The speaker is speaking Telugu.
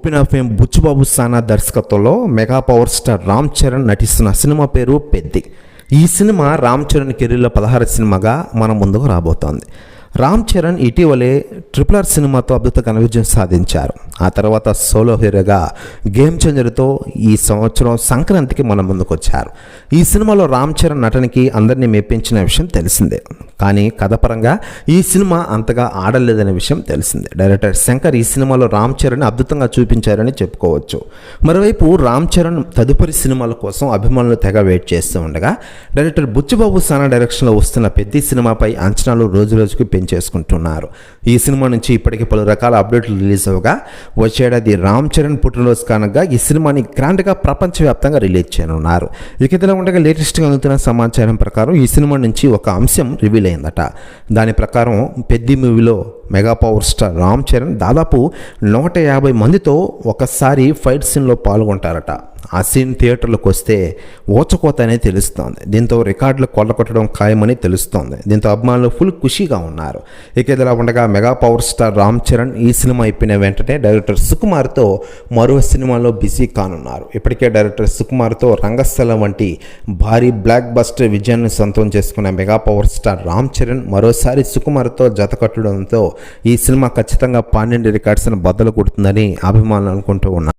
ఓపెన్ ఆఫ్ ఫేమ్ బుచ్చుబాబు సానా దర్శకత్వంలో mega power star Ram Charan నటిస్తున్న సినిమా పేరు పెద్ది. ఈ సినిమా రామ్ చరణ్ కెరీర్లో పదహారు సినిమాగా మన ముందుకు రాబోతోంది. రామ్ చరణ్ ఇటీవలే ట్రిపుల్ ఆర్ సినిమాతో అద్భుత ఘన విజయం సాధించారు. ఆ తర్వాత సోలో హీరోగా గేమ్ చేంజర్తో ఈ సంవత్సరం సంక్రాంతికి మన ముందుకొచ్చారు. ఈ సినిమాలో రామ్ చరణ్ నటనకి అందరినీ మెప్పించిన విషయం తెలిసిందే. కానీ కథపరంగా ఈ సినిమా అంతగా ఆడలేదనే విషయం తెలిసిందే. డైరెక్టర్ శంకర్ ఈ సినిమాలో రామ్ చరణ్ అద్భుతంగా చూపించారని చెప్పుకోవచ్చు. మరోవైపు రామ్ చరణ్ తదుపరి సినిమాల కోసం అభిమానులు తెగ వెయిట్ చేస్తూ ఉండగా డైరెక్టర్ బుచ్చిబాబు సానా డైరెక్షన్లో వస్తున్న పెద్ద సినిమాపై అంచనాలు రోజు రోజుకు పెంచేసుకుంటున్నారు ఈ సినిమా నుంచి ఇప్పటికే పలు రకాల అప్డేట్లు రిలీజ్ అవగా వచ్చేడాది రామ్ చరణ్ పుట్టినరోజు కారణంగా ఈ సినిమాని గ్రాండ్గా ప్రపంచవ్యాప్తంగా రిలీజ్ చేయనున్నారు. ఇక ఇదిలా ఉండగా లేటెస్ట్గా అందుతున్న సమాచారం ప్రకారం ఈ సినిమా నుంచి ఒక అంశం రివీల్ అయిందట. దాని ప్రకారం పెద్ది మూవీలో mega power star Ram Charan దాదాపు నూట యాభై మందితో ఒకసారి ఫైట్ సీన్లో పాల్గొంటారట. ఆ సీన్ థియేటర్లోకి వస్తే ఓచకోత అనేది తెలుస్తోంది. దీంతో రికార్డులు కొట్టడం ఖాయమని తెలుస్తోంది. దీంతో అభిమానులు ఫుల్ ఖుషీగా ఉన్నారు. ఇక ఇదిలా ఉండగా mega power star Ram Charan ఈ సినిమా అయిపోయిన వెంటనే డైరెక్టర్ సుకుమార్తో మరో సినిమాలో బిజీ కానున్నారు. ఇప్పటికే డైరెక్టర్ సుకుమార్తో రంగస్థలం వంటి భారీ బ్లాక్ బస్టర్ విజయాన్ని సొంతం చేసుకున్న mega power star Ram Charan మరోసారి సుకుమార్తో జత కట్టడంతో ఈ సినిమా ఖచ్చితంగా పన్నెండు రికార్డ్స్ని బద్దలు కొడుతుందని అభిమానులు అనుకుంటూ ఉన్నారు.